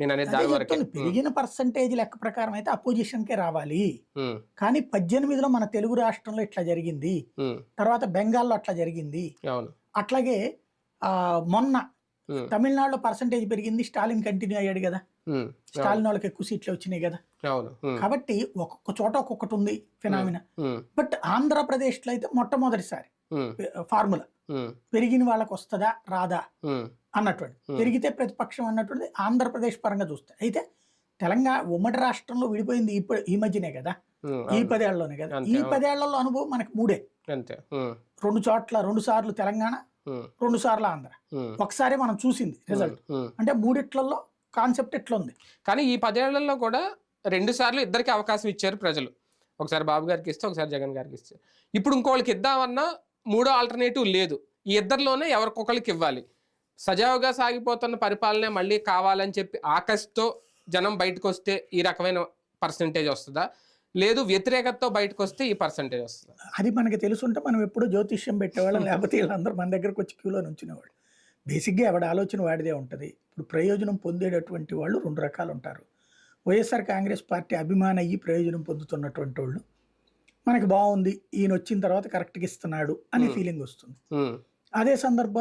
నేను అనేది దాని వరకే. పెరిగిన పర్సంటేజ్ లెక్క ప్రకారం అయితే అపోజిషన్ కే రావాలి. కానీ పద్దెనిమిదిలో మన తెలుగు రాష్ట్రంలో ఇట్లా జరిగింది. తర్వాత బెంగాల్లో అట్లా జరిగింది. అట్లాగే ఆ మొన్న తమిళనాడులో పర్సంటేజ్ పెరిగింది స్టాలిన్ కంటిన్యూ అయ్యాడు కదా. స్టాలిన్ వాళ్ళకి ఎక్కువ సీట్లు వచ్చినాయి కదా. కాబట్టి ఒక్కొక్క చోట ఒక్కొక్కటి ఉంది ఫినామినా బట్ ఆంధ్రప్రదేశ్లో అయితే మొట్టమొదటిసారి ఫార్ములా. పెరిగిన వాళ్ళకి వస్తుందా రాదా? అన్నటువంటి. పెరిగితే ప్రతిపక్షం అన్నటువంటిది ఆంధ్రప్రదేశ్ పరంగా చూస్తే. అయితే తెలంగాణ ఉమ్మడి రాష్ట్రంలో విడిపోయింది ఈ ప- ఈ మధ్యనే కదా? ఈ. పదేళ్ళలోనే కదా? ఈ. పదేళ్ళలో అనుభవం మనకి మూడే. అంతే రెండు చోట్ల రెండు సార్లు తెలంగాణ రెండు సార్లు ఆంధ్ర. ఒకసారి మనం చూసింది రిజల్ట్. అంటే మూడిట్లలో కాన్సెప్ట్ ఎట్లా ఉంది కానీ ఈ పదేళ్ళలో కూడా రెండు సార్లు ఇద్దరికి అవకాశం ఇచ్చారు ప్రజలు. ఒకసారి బాబు గారికి ఇస్తే ఒకసారి జగన్ గారికి ఇస్తే. ఇప్పుడు ఇంకోళ్ళకి ఇద్దామన్నా మూడో ఆల్టర్నేటివ్ లేదు. ఈ ఇద్దరిలోనే ఎవరికొకరికి ఇవ్వాలి. సజావుగా సాగిపోతున్న పరిపాలనే మళ్ళీ కావాలని చెప్పి ఆకస్తో జనం బయటకు వస్తే ఈ రకమైన పర్సంటేజ్ వస్తుందా? లేదు వ్యతిరేకతతో బయటకు వస్తే ఈ పర్సంటేజ్ వస్తుందా? అది మనకి తెలుసుంటే మనం ఎప్పుడూ జ్యోతిష్యం పెట్టేవాళ్ళం లేకపోతే వీళ్ళందరూ మన దగ్గరకు వచ్చి క్యూలో నుంచునేవాళ్ళు. బేసిక్గా ఎవడి ఆలోచన వాడిదే ఉంటుంది. ఇప్పుడు ప్రయోజనం పొందేటటువంటి వాళ్ళు రెండు రకాలు ఉంటారు. వైఎస్ఆర్ కాంగ్రెస్ పార్టీ అభిమాన అయ్యి ప్రయోజనం పొందుతున్నటువంటి వాళ్ళు మనకి బాగుంది ఈయన వచ్చిన తర్వాత కరెక్ట్గా ఇస్తున్నాడు అనే. ఫీలింగ్ వస్తుంది. అదే సందర్భంలో